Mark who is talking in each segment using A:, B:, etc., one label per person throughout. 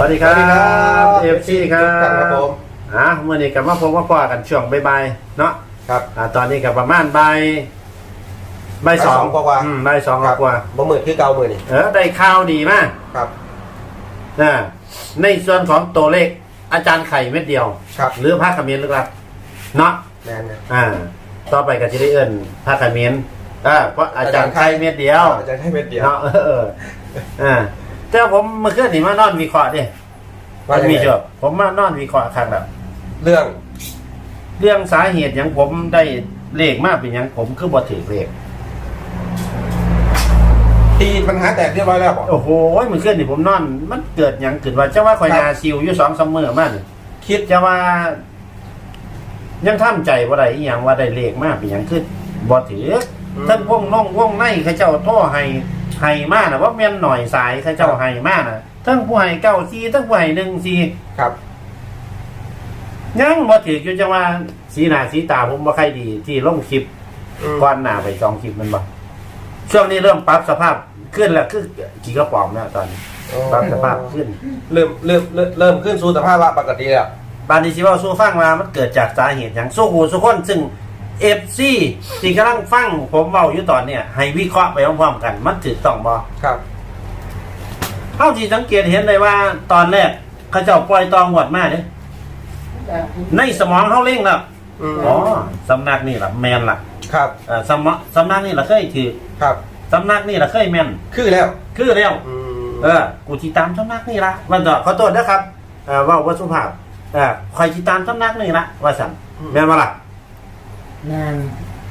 A: วัสดีครับ
B: สวัสดีครับ
A: เอฟซีครั
B: ทุกท่านครับ
A: บ
B: ผม
A: อะเมื่อนี้กับมาพบว่าปอกันช่วงบ่ายๆเนาะ
B: ครับ
A: อ่าตอนนี้กับประมาณบ่ายบ่ายสอง
B: บ่ายสองกว่าๆ
A: อืมบ่ายสอง
B: ครับ
A: กว่า
B: บ่มือคือเก่ามือนี่
A: เออได้ข่าวดีมาก
B: ครับ
A: นะในส่วนของตัวเลขอาจารย์ไข่เม็ดเดียว
B: ครับ
A: หรือภาคเขมิ้นลึกลับเนาะ
B: แน่นนะ
A: อ่า ต่อไปก็จะได้เอิ้นภาคเขมิ้นอ่าเพราะอาจารย์ไข่เม็ดเดียว
B: อาจารย์ให้เม็ดเดียว
A: เนาะเออเอออ่า แต่ผมเมื่อคืนนี่มานอนวิเคราะห์ดิ
B: ว่า
A: มัน
B: ยัง
A: มี
B: ไง
A: จบผมมานอนวิเคราะห์ครั้งแบบ
B: เรื่อง
A: เรื่องสาเหตุอย่างผมได้เลขมากเป็นอย่างผมคือบ่ถือเลข
B: ตีปัญหาแตกเรียบร้อยแล้วบอก
A: โอ้โหมันขึ้นนี่ผมนอน มันเกิดอย่างขึ้นว่าจะว่าคอยนาซิวอยู่สองสามมือมัน
B: คิด
A: จะว่า ยังท่ามใจว่าได้อหย่างว่าได้เลขมากเป็นอย่างขึ้นบ่ถือท่านพงน้องวงในเข้าเจ้าโทษให้ ให้มากนะว่าแม่นหน่อยสายเข้าเจ้าให้มากนะทั้งผู้ให้เก้าซีทั้งผู้ให้หนึ่งซี
B: ครับ
A: ยังบ่ถืออยู่จังว่าสีหน้าสีตาผมบ่ค่อยดี ที่ลงคลิป
B: อืม
A: ก้อนหนาไปสองคลิปมันบ่ช่วงนี้เริ่มปรับสภาพขึ้นแล้วคือกี่กระป๋องแล้วตอนนี้ปรับสภาพขึ้น
B: เริ่มเริ่มเริ่มเริ่มขึ้นสู่สภาพว่าปกติแล้ว
A: บานนี้สิเว่าสู้ฟังว่ามันเกิดจากสาเหตุอย่างสู้หูสู้คนซึ่ง เอฟซีที่กำลังฟังผมเว้าอยู่ตอนเนี้ยให้วิเคราะห์ไปพร้อมๆกัน มันถูกต้องบ่
B: ครับ
A: เท่าที่สังเกตเห็นเลยว่าตอนแรกเขาเจ้าปล่อยตองหวดมาเด้ในสมองเขาเร่งแล้ว
B: อืม
A: อ๋อสำนักนี่ล่ะแมนล่ะ
B: ครับ
A: เอ่อสำนักสำนักนี่ล่ะเคยถือ
B: ครับ
A: สำนักนี่ล่ะเคยแม่น
B: คือแล้ว
A: คือแล้ว
B: อืม
A: เออกูติดตามสำนักนี่ละวันต่อขอโทษนะครับเออเว่าวัสุภาพเออคอยติดตามสำนักนี่ละว่าสั่นแม่นว่าล่ะ
C: งาน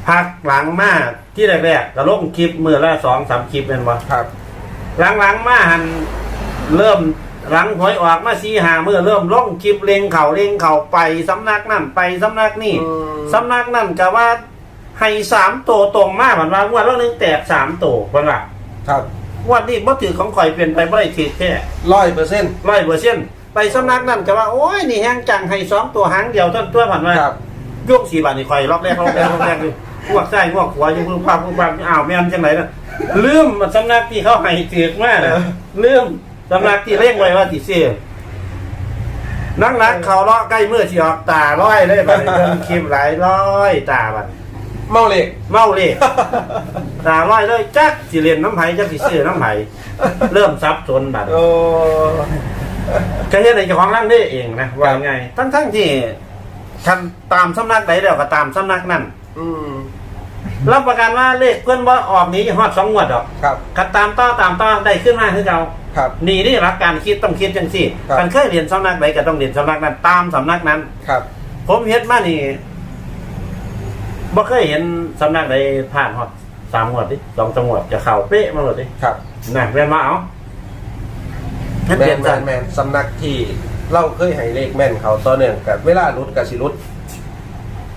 A: พักหลังมาที่แรกๆก็ลงคลิปมือละสองสามคลิปเป็นวะ
B: ครับ
A: หลังๆมาหันเริ่มหลังหวยออกมาซีหามือเริ่มลงคลิปเลงเข่าเลงเข่าไปสำนักนั่นไปสำนักนี่
B: อืม
A: สำนักนั่นก็ว่าให้สามตัวตรงมากเหมือนว่างวดละหนึงแตกสามตัวเพิ่นว่า
B: ครับ
A: งวันนี้บ่ถือของข่อยเปลี่ยนไปบ่ได้ถือแค่
B: ร้อยเปอร์เซ็นต์
A: ร้อยเปอร์เซ็นต์ไปสำนักนั่นก็ว่าโอ้ยนี่แห้งจังให้สองตัวหางเดียวต้นตัวผ่านมา
B: ครับ
A: ยกสี่บาทนี่คอยรอบแรกรอบแรกรอบแรกอยู่พวกใต้พวกขวาอยู่พึ่งภาพพึ่งภาพอ้าวแม่นจังไหนนะลืมสำนักที่เขาให้เถือกมากนะลืมสำนักที่เร่งไว้ว่าติเสียนักนักเขาเลาะใกล้เมื่อสิออกตาร้อยเลยบัดนี้เบิ่งคลิปหลายร้อยตาบัด
B: เมาเหล็ก
A: เมาเลยตาร้อยเลยจักสิเรียนน้ำไผ่จักสิซื้อน้ำไผ่เริ่มซับสนบัด
B: โอ้
A: ก็เฮ็ดในเจ้าของร่างได้เองนะว่าไงทั้งทั้งๆที่ ท่านตามสำนักใดแล้วก็ตามสำนักนั่น
B: อืม
A: รับประกันว่าเลขเพื่อนว่าออกหนี้ฮอดสองงวดดอก
B: ครับ
A: คันตามต่อตามต่อได้ขึ้นมาคือเก่า
B: ครับ
A: นี่นี่รักการคิดต้องคิดจังสี่
B: ครับ
A: คันเคยเรียนสำนักใดก็ต้องเรียนสำนักนั้น ตามสำนักนั้น
B: ครับ
A: ผมเฮ็ดมานี่บ่เคยเห็นสำนักใดผ่านฮอดสามงวดดิสองสามงวดจะเข้าเป๊ะมาหมดดิ
B: ครับ
A: นะเรียนมาเอานั่น
B: แม
A: เปลี่ย
B: น
A: น
B: แม
A: จั
B: นแมนสำนักที่ เราเคยให้เลขแม่นเขาต่อเนื่องกับเวลารุดกับสิรุด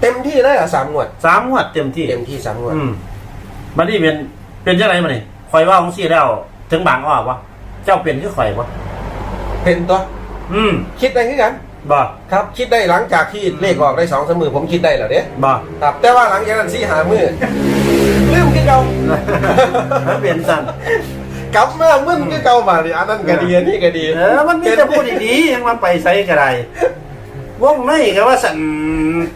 B: เต็มที่เลยอะสามงวด
A: สามงวดเต็มที่
B: เต็มที่สามงวด
A: อืมบัดนี้เป็นเป็นจังไดมานี่ข่อยว่าของซี่แล้ว ถึงบางออกวะเจ้าเป็นคือข่อยวะ
B: เป็นตัว
A: อืม
B: คิดได้คือกัน
A: บ่
B: ครับคิดได้หลังจากที่เลขออกได้สองสามมือผมคิดได้แล้วเด้
A: บ่
B: ครับแต่ว่าหลังจากนั้นสี่หามือลืมคือเก่า
A: มันเปลี่ยนสั่น
B: กลับมามึนคือเก่ามาดิอันนั้นก็ดีอันนี้ก็ดี
A: เออมันมีแต่พูดดีๆยังมาไปใส่กระไรวงในก็ว่าสั่น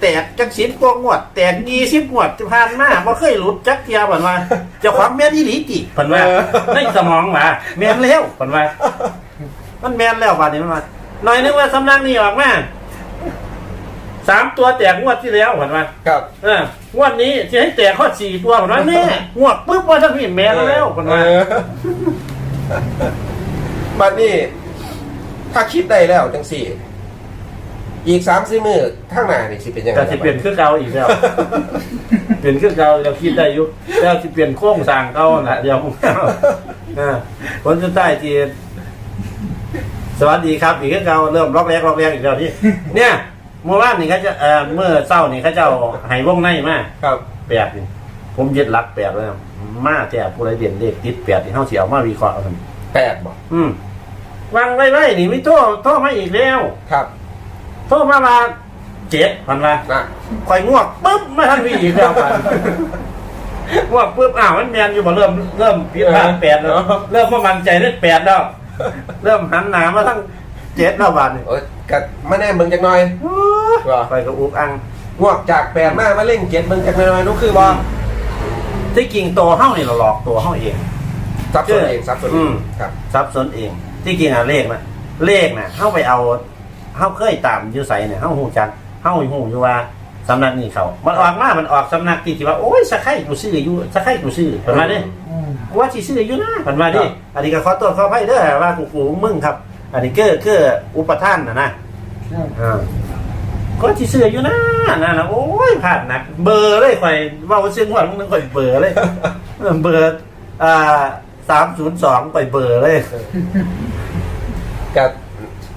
A: แตกจักสิบกว่างวด แตกยี่สิบงวดที่ผ่านมาบ่เคยหลุดจักเทียเพิ่นว่าเจ้าของแม่นอีหลีติเพิ่นว่าในสมองว่าแม่นแล้วเพิ่นว่ามันแม่นแล้วบาดนี้มันว่าหน่อยนึงว่าสำนักนี้ออกมา สามตัวแตกงวดที่แล้วเพิ่นว่า
B: ครับ
A: เอองวดนี้จะให้แตกข้อสี่ตัวผมว่าแน่งวดปุ๊บว่าท่านพี่แม่นแล้วคนว่า
B: เออบัดนี้ ถ้าคิดได้แล้วจังสี่ อีกสามสี่มือข้างหน้านี่สิเป็นยังไง
A: แต่สิเปลี่ยนคือเก่าอีกแล้ว เปลี่ยนคือเก่าเราคิดได้อยู่แล้วสิเปลี่ยนโค้งสร้างเก่าน่ะเดี๋ยวผมเอาอ่าคนสุดท้ายที่สวัสดีครับ อีกคือเก่าเริ่มล็อกแรกล็อกแรกอีกแล้วนี่เนี่ย เมื่อวานนี่เขาจะเอ่อเมื่อเศร้านี่เขาเจ้าให้วงในมา
B: ครับ
A: แปดนี่ผมยึดหลักแปดเลยนะมาแต่ผู้ใดเด่นเลขติดแปดที่เฮาสิเอามาวิเคราะห์เอาซั่น
B: แปดบอก
A: อืมวางไว้ไว้นี่ไม่โทษโทษมาอีกแล้ว
B: ครับ
A: โทษมามาเจ็ดพันละ
B: นะ
A: คอยง่วงปุ๊บไม่ทันพี่อีกแล้วกันง่วงปุ๊บอ้าวมันแมนอยู่บ่เริ่มเริ่มพิพาทแปดแล้วเริ่มว่ามันใจได้แปดแล้ว เริ่มหันหนามาทั้ง เจ็ดแล้วบาทนี่
B: โอ้ยกัมาแน่เบิ่งจักหน่อยเหรอ
A: ไปกับอุกอัง
B: งวกจากแปดมามาเล่งเจ็ดเบิ่งจักหน่อยนู้คือบ่
A: ที่จริงตัวเฮ้านี่เราหลอกตัวเฮ้าเอง
B: ซับซ้อนเองซับซ้อนเอ
A: อื
B: ง
A: ม
B: ครับ
A: ซับซ้อนเอง ที่จริงอะเลขนะเลขนะเฮ้าไปเอาเฮ้าเคยตามอยูไสเนี่ยเฮ้าหูจักเฮ้าหูอยู่ว่าสำนักนี่เขา มันออกมา มันออกสำนักที่ที่ว่า โอ้ยสะไข่กูซื้ออยู่สะไข่กูซื้อเป็นมาดิ
C: อืม
A: ว่าที่ซื้ออยู่นะเป็นมาดิ
B: ครับ
A: อันนี้ก็ขอตัวขออภัยเด้อว่ากูกูมึงครับ อันนี้คือคืออุปทานนะนะ
C: ครับ
A: อ่าก็ที่ซื้ออยู่นะนะนะโอ้ยพลาดหนัก เบอร์เลยข่อยเว่าซึ่งว่ามึงข่อยเบอร์เลย เบอร์อ่าสามศูนย์สองข่อยเบอร์เลย
B: กับ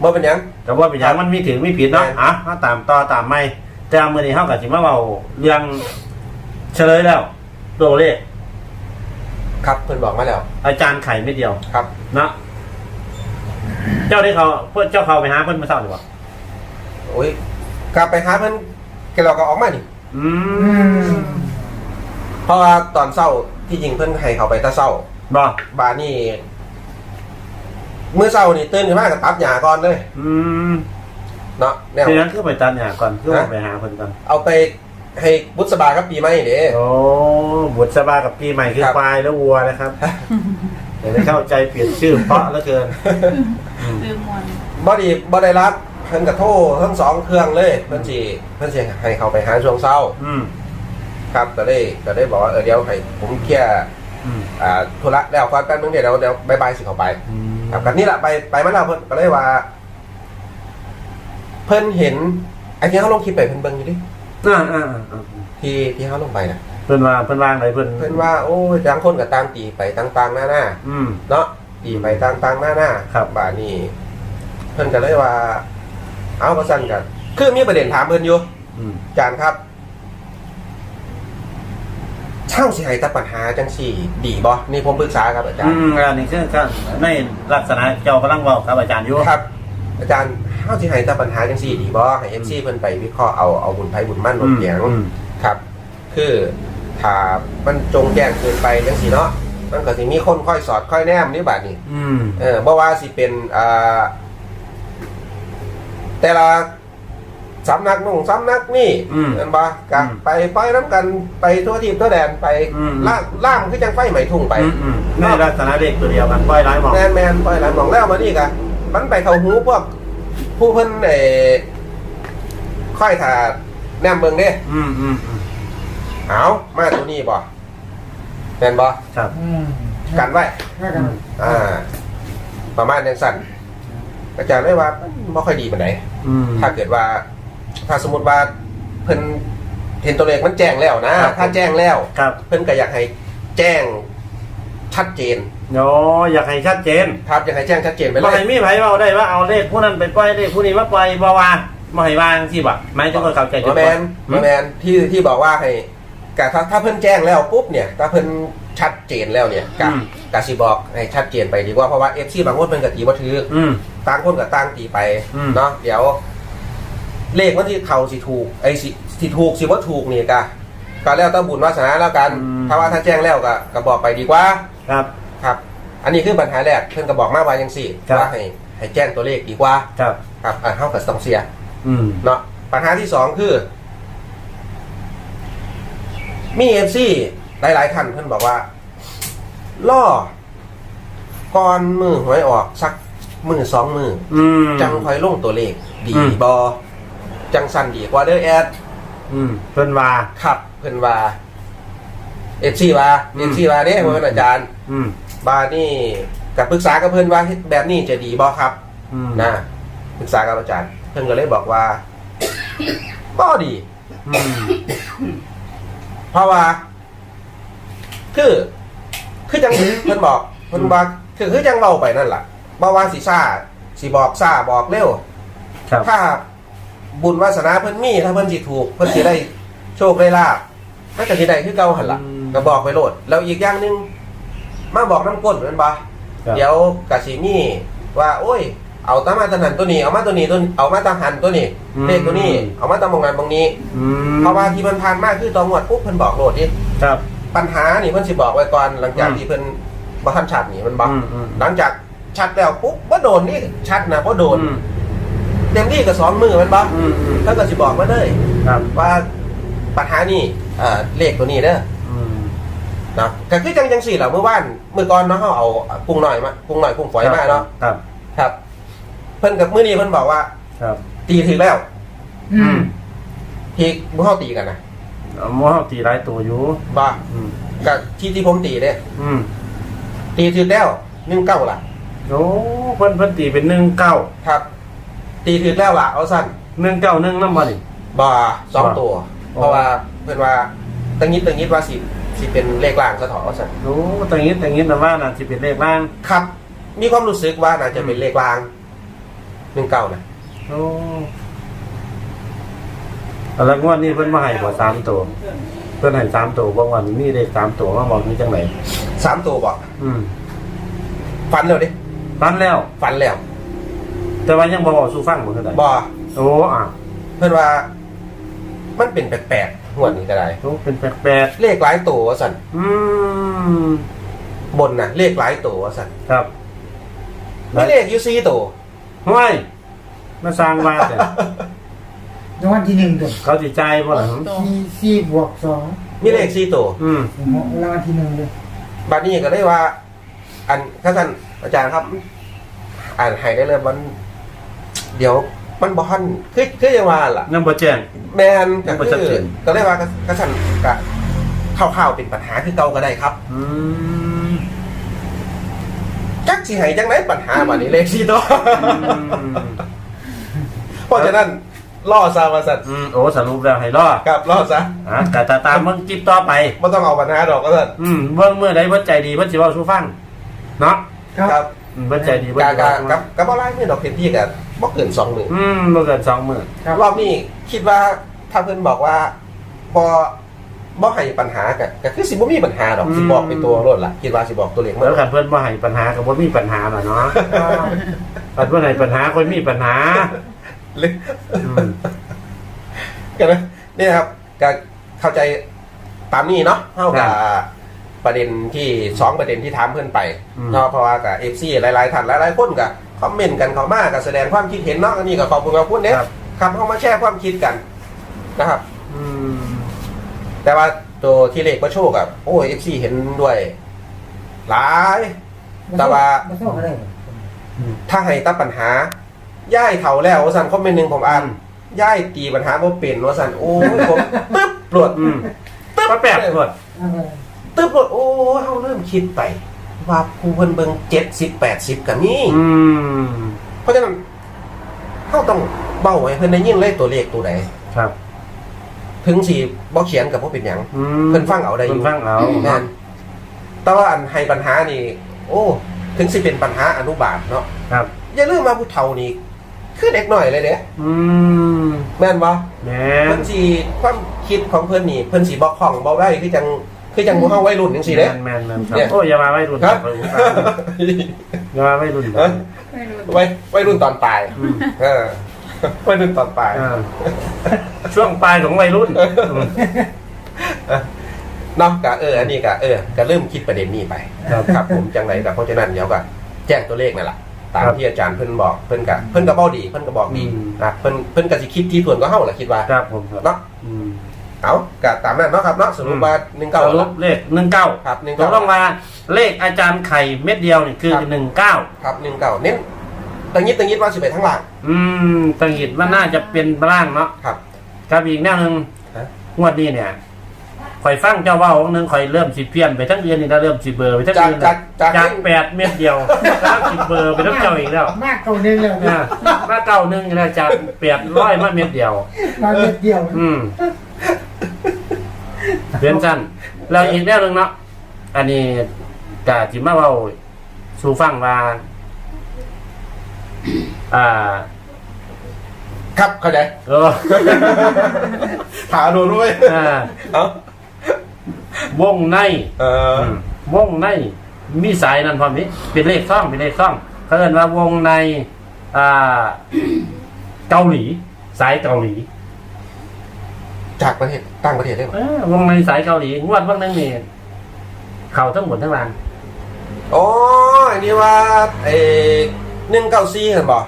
B: บ่เป็นหยัง
A: แต่ว่าเป็นอย่างมันมีถึงมีผิดเนาะ
B: ใช่
A: อะเอาตามต่อตามไม่แต่เอามื่อนี้เขากับสิมาเบาเรื่องเฉลยแล้วตัวเลข
B: ครับเพิ่นบอกมาแล้ว
A: อาจารย์ไข่ไม่เดียว
B: ครับ
A: เนาะ เจ้าได้เขาเพื่อนเจ้าเขาไปหาเพื่อนมาเศร้าหรือเปล่า
B: โอ้ยกลับไปหาเพิ่นแกเราก็ออกมานี่
A: อื
C: อื
A: ม
C: ม
B: เพราะว่าตอนเช้าที่จริงเพิ่นให้เขาไปแตะเช้า
A: บ่
B: บาดนี่มื้อเช้านี่ตื่นขึ้นมาก็ตัดหญ้าก่อนเลย
A: อืม
B: เนาะแนว
A: ทีนั้นคือไปตัดหญ้าก่อนคือว่าไปหาเพื่อนก่อน
B: เอาไปให้บุษบากับปีใหม่เด้
A: โอ้บุตรสบากับปีใหม่คือ
B: ครับ
A: ควายและวัวนะครับเดี๋ ยวได้เข้าใจเปลี่ยนชื่อเพราะเหลือเกินอืม
D: ลืมมวน
B: บ่ดีบ่ได้รับเพิ่นก็โทรทั้งสองเครื่องเลยเพิ่นสิเพิ่นสิให้เขาไปหาช่วงเช้า
A: อืม
B: ครับก็ได้ก็ได้บอกว่าเออเดี๋ยวให้ผมเคลียร์
A: อืม
B: อ่าธุระแล้วก่อนแป๊บนึงเดี๋ยวเดี๋ยวเดี๋ยวบายบายสิเขาไป
A: อืม
B: ครับกันนี่แหละไปไปมาแล้วเพิ่นก็เลยว่า เพิ่นเห็นไอ้ที่เขาลงคลิปไปเพิ่นเบิ่งอยู่ดิ
A: อ่าอ่าอ่า
B: ที่ที่เขาลงไปน่ะ
A: เพื่อนว่าเพื่อนวางอะไรเพื่อน
B: เพิ่นว่าโอ้ยต่างคนกับต่างตีไปต่างๆหน้าหน้า
A: อืม
B: เนาะตีไปต่างๆหน้าหน้า
A: ครับ
B: บาดนี้เพิ่นก็เลยว่า เอาก็สั่นกันคือมีประเด็นถามเพิ่นอยู่
A: อืม
B: อาจารย์ครับเช่าสิให้แต่ปัญหาจังสี่ ดีบ่นี่ผมปรึกษาครับอาจาร
A: อื
B: ย์
A: มอันนี้คือก็ในลักษณะเจ้ากำลังบอกกับอาจารย์อยู่
B: ครับ อาจารย์เช่าสิให้แต่ปัญหาจังสี่ ดีบ่ให้เอฟซีเพิ่นไปวิเคราะห์เอาเอาบุญไผบุญมั่นล
A: อื
B: ง
A: ม
B: เสียง
A: อืม
B: ครับ คือ ถ้ามันจงแจ้งเกินไปจังสี่เนาะมันก็สิมีคนค่อยสอดค่อยแนมนี่บาดนี้
A: อืม
B: เออบ่ว่าสิเป็นอ่าแต่ละสำนักนุ่งสำนักนี่
A: อืม
B: เห็นบ่กัน
A: อืม
B: ไปไปน้ำกันไปทั่วทีมทั่วแดนไป
A: อืม
B: ล่าล่ามคือจังไฟไหมทุ่งไป
A: อืมอืมในลักษณะเด็กตัวเดียวกันปล่อยร้ายหมอก
B: แมนแมนไปหลายหมองแล้วมานี่กะมันไปเข้าหูพวกผู้เพิ่นเออค่อยถาแนมเบิ่งเด้
A: อืมอืมอืม
B: เอามาตัวนี้บ่แมนบ่
A: ครับ
C: อืม
B: กันไว้
C: ว่ากัน
B: อ่า ประมาณจังสั่นอาจารย์ได้ว่าไม่ค่อยดีปานไหน
A: อืม
B: ถ้าเกิดว่า ถ้าสมมติว่าเพิ่นเห็นตัวเลขมันแจ้งแล้วนะ
A: ครับ
B: ถ้าแจ้งแล้ว
A: ครับ
B: เพิ่นก็อยากให้แจ้งชัดเจน
A: โยอยากให้ชัดเจน
B: ครับอยากให้แจ้งชัดเจนไปเล
A: บ่
B: ย
A: ให้มีไผเว้าได้ว่าเอาเลขผู้นั้นไปปล่อยเลขผู้นี้มาปล่อยบ่ว่าบ่ให้วางสิบ่หมายถึงว่าเข้าใจ
B: มาแมนมาแมนที่ที่บอกว่าให้ กะถ้าถ้าเพิ่นแจ้งแล้วปุ๊บเนี่ยถ้าเพิ่นชัดเจนแล้วเนี่ยกะกะสิบอกให้ชัดเจนไปดีกว่าเพราะว่าเอฟซีบางคนเพิ่นก็ตีบ่ถือ
A: อืม
B: ต่างคนกับต่างตีไป
A: อืม
B: เนาะเดี๋ยว เลขวันที่เขาสิถูกไอ้สิสิถูกสิว่าถูกนี่กะก็แล้วต้องบุญวาสนาแล้วกัน ถ้าว่าถ้าแจ้งแล้วก็ก็บอกไปดีกว่า
A: ครับ
B: ครับ อันนี้คือปัญหาแรกเพิ่นก็บอกมาว่าจังซี่
A: ครับ
B: ว่าให้ให้แจ้งตัวเลขดีกว่า
A: ครับ
B: ครับอ่าเฮากับต้องเสีย
A: อืม
B: เนาะปัญหาที่สองคือ มีเอฟซีหลายๆท่านเพิ่นบอกว่าล่อก่อนมือหวยออกสักมือสองมือ
A: อืม
B: จังคอยลงตัวเลข ดี
A: อืม
B: บอจังสันดีกว่าเด้อแอด
A: อืมเพิ่นว่า
B: ครับเพิ่นว่าเอฟซีว่า
A: อื
B: เอ
A: ม
B: ฟซีว่าเด้เพิ่นอาจารย์
A: อืม
B: บานี่กับปรึกษากับเพิ่นว่าเฮ็ดแบบนี้จะดีบอครับ
A: อืม
B: นะปรึกษากับอาจารย์ เพิ่นก็เลยบอกว่าบ่ดี
A: อืม
B: เพราะว่า คือคือจัง เพิ่นบอกเพิ่นว่าคือคือจังเบาไปนั่นล่ะบ่ว่าสิซ่าสิบอกซ่าบอกเร็ว
A: ครับ
B: ถ้าบุญวาสนาเพิ่นมีถ้าเพิ่นสิถูก เพิ่นสิได้โชคได้ลาบมันก็สิได้คือเก่าหั่นล่ะ
A: อืม
B: ก็บอกไปโลดแล้วอีกอย่างหนึงมาบอกน้ำก้นแม่นบ่
A: ครับ
B: เดี๋ยวกะสิมีว่า โอ้ย เอาตามาตาหันตัวนี้เอามาตัวนี้ตัวเอามาตาหันตัวนี้เลขตัวนี้ เอามาตามองงานบางนี้
A: อืม
B: เพราะว่าที่มันผ่านมาคือตองวดปุ๊บเพิ่นบอกโลดดิ
A: ครับ
B: ปัญหานี่เพิ่นสิบอกไว้ก่อนหลังจาก
A: อืม
B: ที่เพิ่นบ่ทันชัดนี่มันบอก
A: อืมอืม
B: หลังจากชัดแล้วปุ๊บว่าโดนนี่ชัดนะว่าโดน
A: อืม
B: เต็มที่กับสองมือแมันบ่
A: อืมอืม
B: ถ้าก็สิบอกมาเลย
A: ครับ
B: ว่าปัญหานี่อ่าเลขตัวนี้เด้อ
A: อืม
B: นะก็คือจังจังสี่แหละเมื่อวานเมื่อก่อนเนาะเขาเอากุ้งหน่อยมากุ้งหน่อยกุ้งฝอยมาเนาะ
A: ครับ
B: ครับ เพิ่นกับมื้อนี้เพิ่นบอกว่า
A: ครับ
B: ตีถึงแล้ว
C: อืม
B: ที่บ่เข้าตีกันนะ
A: เอาหม้อตีหลายตัวอยู่
B: บ่
A: อืม
B: กับที่ที่ผมตีเด้
A: อืม
B: ตีถึงแล้วนึ่งเก้าล่ะ
A: โอ้เพิ่นเพิ่นตีเป็นหนึ่งเก้า
B: ครับ ตีถึงแล้วล่ะเอาสั้น
A: หนึ่งเก้าหนึ่งน้ำมันนี่
B: บ่สอง
A: บ่
B: ตัว
A: อ๋อ
B: เพราะว่าเพิ่นว่าตังนิดตังนิดว่าสิสิเป็นเลขล่างซะเถอะเอาสั้น
A: โอ้ตรงนี้ตรงนี้นะว่าน่ะสิเป็นเลขล่าง
B: ครับ มีความรู้สึกว่าน่าจะเป็นเลขล่าง หนึ่งเก้านะ
A: โอ้แล้วงวดนี้เพิ่นมาให้บ่สามตัว เพิ่นให้สามตัวบางวันมีเลขสามตัวมาบอกนี่จังไหน
B: สามตัวบอก
A: อืม
B: ฟันแล้วดิ
A: ฟันแล้ว
B: ฟันแล้ว
A: แต่ว่ายังบ่บอกสู่ฟังบ่คือใด
B: บ่
A: โอ้อะ
B: เพื่อนว่า มันเป็นแปลกๆงวดนี้ก็ได้
A: โอ้เป็นแปลก
B: เลขหลายตัวว่าสัน
A: ๆอืม
B: บนนะเลขหลายตัวว่าสัน
A: ครับ
B: มีเลขอยูซีตัว
A: ห้วยมาสร้างว่าแต่
C: รางวัลที่หนึ่งตัว
A: เขาสิจ่ายบ่ล่ะหึ
C: สี่สี่บวกสอง
B: มีเลขซีตัว
A: อืม
C: รางวัลที่หนึ่งเลย
B: บัดนี้ก็ได้ว่า อันท่านท่านอาจารย์ครับ อ่านให้ได้เลยมัน เดี๋ยวมันบอทันคือคือยังว่าล่ะ
A: ยังบ่แจ้ง
B: แมนก็
A: มันชัด
B: คื
A: เจ
B: อน ก็ได้ว่าก็ก็ท่านก็ข้าวๆเป็นปัญหาคือเก่าก็ได้ครับ
A: อืม
B: จัก สิให้จังไหนปัญหาบัดนี้เลขซีตัว
A: อืม
B: เพราะฉะนั้นล่อซามาสัตว์
A: อืมโอ้สรุปแล้วให้รอด
B: กับล่อซะ
A: อะแต่ตาตามเบิ่งคลิปต่อไป
B: ไม่ต้องเอาปัญหาดอกก็สัตว์
A: อืมเบิ่งเมื่อใดเพิ่นใจดีเพิ่นสิเว้าสู่ฟังเนาะ
C: ครับ
A: อืมเพิ่นใจดีเพิ่น
B: กา
A: สิ
B: กา
A: เว้าสู่
B: กั
A: ฟั
B: บ
A: ง
B: กับบ่ไล่ไม่ดอกเต็มที่กับบ่เกินสองหมื่น
A: อืมบ่เกิน2มื้อ
C: ครับ
B: รอบนี้คิดว่าถ้าเพิ่อนบอกว่าบ่ บ่ให้ปัญหากับก็คือสิบ่มีปัญหาดอกสิบอกเป็นตัวรถล่ะคิดว่าสิบอกตัวเลข
A: แล้วคันเพิ่นบ่ให้ปัญหาก็บ่มีปัญหาล่ะเนาะคันเพิ่นให้ปัญหาคนมีปัญหา
B: เลย
A: อืม
B: กันนะนี่นะครับก็เข้าใจตามนี้เนาะเท่ากับประเด็นที่สองประเด็นที่ถามเพื่อนไป
A: อืม
B: เนาะเพราะว่ากับเอฟซีหลายๆท่านหลายๆคนกับคอมเมนต์กันเขามากกับแสดงความคิดเห็นเนาะอันนี้ก็ขอบคุณขอบคุณเนี่ย
A: ครับ
B: ครับเข้ามาแชร์ความคิดกันนะครับ
A: อืม
B: แต่ว่าตัวที่เลขมาโชคกับโอ้เอฟซีเห็นด้วย หลาย แต่ว่า
C: ไม่ชอบอะไรหรอก
B: ถ้าให้ตัดปัญหา ย่ายเถ่าแล้วว่าสันคอมเมนต์หนึ่งผมอ่านย่ายตีปัญหาว่าเป็นว่าสันโอ้ยผมตึ๊บปลด
A: อืมก็แปลกโพด
C: เอาไป
B: ตึ๊บปลดโอ้ยเขาเริ่มคิดไป ว่าผู้เพิ่นเบิ่งเจ็ดสิบแปดสิบกับนี่
A: อืม
B: เพราะฉะนั้นเขาต้องเบ้าให้เพิ่นได้ยินเลยตัวเลขตัวใด
A: ครับ
B: ถึงสีบ่เขียนกับบ่เป็นหยัง
A: อืม
B: เพิ่นฟังเอาได้อยู่
A: เพิ่นฟังเอา
B: แม่นแต่ว่าอันให้ปัญหานี่ โอ้ ถึงสิเป็นปัญหาอนุบาลเนาะ
A: ครับ
B: อย่าลืมมาผู้เฒ่านี่คือเด็กหน่อยเลยเด้
A: อืม
B: แม่นบ่
A: แหม่
B: เพิ่นสิความคิดของเพิ่นนี่เพิ่นสิบ่คล่องบ่ได้คือจังคือจังหมู่เฮาวัยรุ่นจังซี่เด้
A: แม่นแม่นครั
B: เนี่
A: บ
B: ย
A: โอ้ยอย่ามาไว้รุ่น
B: ครับ
A: อย่ามาไว้รุ่น
B: เอ้ยไว้วัยรุ่นตอนปลาย
A: อืม
B: เออ วัยรุ่นตอนปลาย
A: อ่าช่วงปลายของวัยรุ่นอืม
B: เนาะกะเอออันนี้กะเออก็เริ่มคิดประเด็นนี้ไป
A: ครับ
B: ครับผมจังไรกับเพราะฉะนั้นเดี๋ยวก็แจ้งตัวเลขนั่นแหละตาม
A: ครับ
B: ที่อาจารย์เพิ่นบอกเพิ่นกะเพิ่นก็เบ้าดีเพิ่นก็บอกดี
A: อืม
B: นะเพิ่นเพิ่นก็สิคิดที่ส่วนก็เฮาแหละคิดว่า
A: ครับผมครับ
B: เนาะ
A: อืม
B: เอากะตามนั้นเนาะครับเนาะสรุปว่าหนึ่ง
A: ส
B: เก้า
A: รุปเลขหนึ่งเก้า
B: ครับหนึ่ง
A: ต
B: เก้าก
A: ลงมาเลขอาจารย์ไข่เม็ดเดียวนี่คือหนึ่งเก้า
B: ครับหนึ่งเก้าเน้น ตังยิดตังยิดว่าสิไปทั้งหลัง
A: อืมตังหิดว่าน่าจะเป็นร่างเนาะ
B: ครับ
A: ครับอีกแนวหนึ่ง
B: ฮะ
A: งวดนี้เนี่ยข่อยฟังเจ้าเว่าของหนึ่งข่อยเริ่มสิเพี้ยนไปทั้งเดือนนี่แล้วเริ่มสิเบอร์ไปทั้ง
B: จาก
A: เดือน
B: จากจาก
A: จากแปดเม็ดเดียวแล้วสิเบอร์ไปทั้งเจ้าอีกแล้ว
C: มากเก่าหนึ่งแล้ว
A: อ่ามาเก้าหนึ่งนะจากแปดร้อยมาเม็ดเดียว
C: มาเม็ดเดียว
A: อืมเรียนสั้นแล้วอีกแนวหนึ่งเนาะอันนี้กาจิมาเว่าสู่ฟังว่า อ่า
B: ครับเข้าใจ
A: เออ
B: ถาดูด้วย
A: อ่า
B: เอา
A: วงใน
B: เออ
A: อืมวงในมีสายนั่นพร้อมนี้เป็นเลขซ่องเป็นเลขซ่องเขาเรียกว่าวงในอ่าเกาหลี สายเกาหลี
B: จากประเทศต่างประเทศได้ไหม
A: เออวงในสายเกาหลีงวดวันนึงนี่เข่าทั้งหมดทั้งราง
B: อ๋ออันนี้ว่าเอ หนึ่งเก้าซีเห็นบ่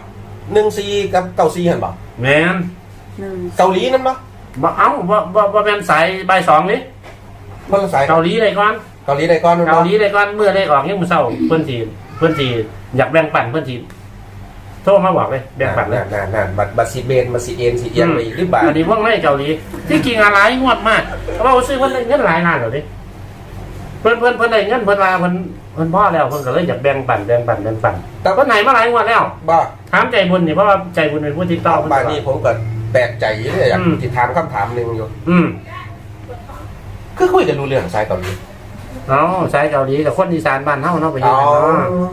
B: หนึ่งซีกับเก้าซีเห็นบ่
A: แมน
D: หนึ่ง
B: เกาหลีนั่นบ่
A: บ่เอ้าบ่บ่บ่แม่นสายใบายสองนี่
B: คนละสาย
A: เกาหลีเลยก่อน
B: เกาหลีใดก่อนนั่นบ่
A: เกาหลีเลยก่อนเมื่อได้ออกยังมื้อเช้าเพิ่นสิเพิ่นสิอยากแบ่งปันเพิ่นสิโทรมาบอกเลยแบ่งปันเลย
B: นั่นนั่นนั่นบัตรบัตรสีเบนบัตรสีเอ็นสีเอียงไปอีกหรือเปล่า
A: อันนี้ว่องในเกาหลีที่จริงอะไรงวดมากเพราะว่าซื้อเพิ่นได้เงินหลายล้านแล้วดิเพิ่นเพิ่นเพิ่นได้เงินเพิ่นว่าเพิ่นเพิ่นพ่อแล้วเพิ่นก็เลยอยากแบ่งปันแบ่งปันแบ่งปัน
B: แต่
A: เพิ่นไหนมาหลายงวดแล้ว
B: บ่
A: ถามใจบุญนี่เพราะว่าใจบุญเป็นผู้ติดต่อเพิ่น
B: บ้านนี้ผมก็แปลกใจอยู่เลยอยาก
A: อืม
B: ติดถามคำถามหนึ่งอยู่
A: อืม
B: คือคุยกันรู้เรื่องสายเกาหลี
A: เอ๋อสายเกาหลีกับคนอีสานบ้านเฮาเนาะไปอยู่
B: อ๋อ
A: นั่นเนาะ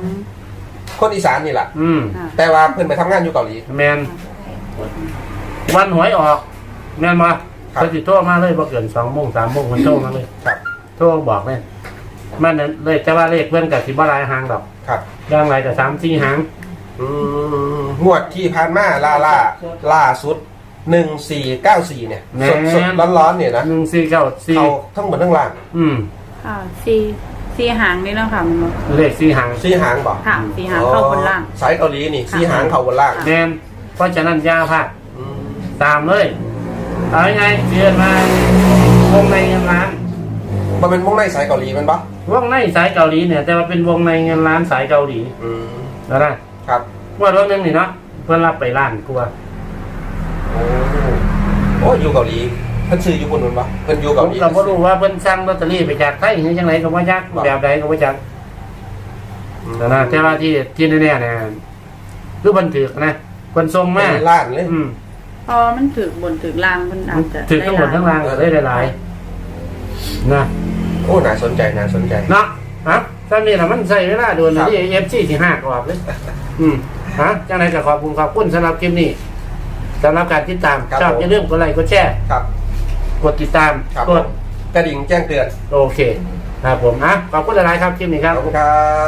B: คนอีสานนี่แหละ
A: อืม
D: ค่ะ
B: แต่ว่าเพิ่นไปทำงานอยู่เกาหลี
A: แมนวันหวยออกแมนมา
B: ครับ
A: เพิ่นสิโทรมาเลยบ่เกิน2:00น3:00นเพิ่นโทรมาเลย
B: ครับ
A: โทรบอกเลยมันนั่นเลยแต่ว่าเลขเพิ่นก็สิบ่หลายหางดอก
B: ครับ
A: อย่างไรก็3 4หาง
B: อืมงวดที่ผ่านมาล่าล่าล่าสุดหนึ่งสี่เก้าสี่เนี่ยสดสดร้อนร้อนๆเนี่ยนะ
A: 1494
B: เขาทั้งหมดทั้งล่าง
A: อืม
D: ค่ะสี่สี่หางนี่เนาะค่ะมันบอก
A: เลข4หาง
B: สี่หางบอก
D: ค่ะสี่หางเข้าบนล่าง
B: สายเกาหลีนี่สี่หางเข้าบนล่าง
A: แมนเพราะฉะนั้นอย่าพลาด
B: อืม
A: ตามเลย เอายังไงเชิญมาวงในเงินล้าน
B: มันเป็นวงในสายเกาหลีแมันปะ
A: วงในสายเกาหลีเนี่ย แต่ว่าเป็นวงในเงินล้านสายเกาหลี
B: อืม
A: นะนะครับว่าเรื่องนึงนี่เนาะเพื่อนรับไปล้านกลัวา
B: โอ้โอ้อยู่เกาหลีเพิ่นซื้ออยู่บนนั้นปะเพิ่นอยู่
A: ผ
B: เกามหลี
A: เราก็รู้ว่าเพิ่นสั่งลอตเตอรี่ไปจากไทยหรือจังไรก็ว่าจัก
B: ครับ
A: แบบใดก็ว่าจัก
B: อืม
A: นะนะแต่ว่าที่ที่แน่ๆเนี่ยคือเพิ่นถือนะเพิ่นส่งมา
B: เป็นล้านเลย
A: อืม
D: พอมันถือบนถือล่างมันอาจจะ
A: ถือทั้งหมดทั้งรางก็ได้หลายๆนะ
B: โอ้น่าสนใจน่าสนใจ
A: เนาะฮะถ้ามีน่ะมันใช้เวลาโดน
B: ครับ
A: ที่เอฟซีที่ห้ากรอบเลยอืมฮะจังไรก็ขอบคุณขอบคุณสำหรับคลิปนี้สำหรับการติดตาม
B: ครับ
A: ชอบ
B: ผม
A: อย่าลืมกดไลค์กดแชร์
B: ครับ
A: กดติดตาม
B: ครับ
A: กด
B: กระดิ่งแจ้งเตือน
A: โอเค ครับผมอะขอบคุณหลายๆครับคลิปนี้ค
B: ข
A: รับ
B: อบคุณครับ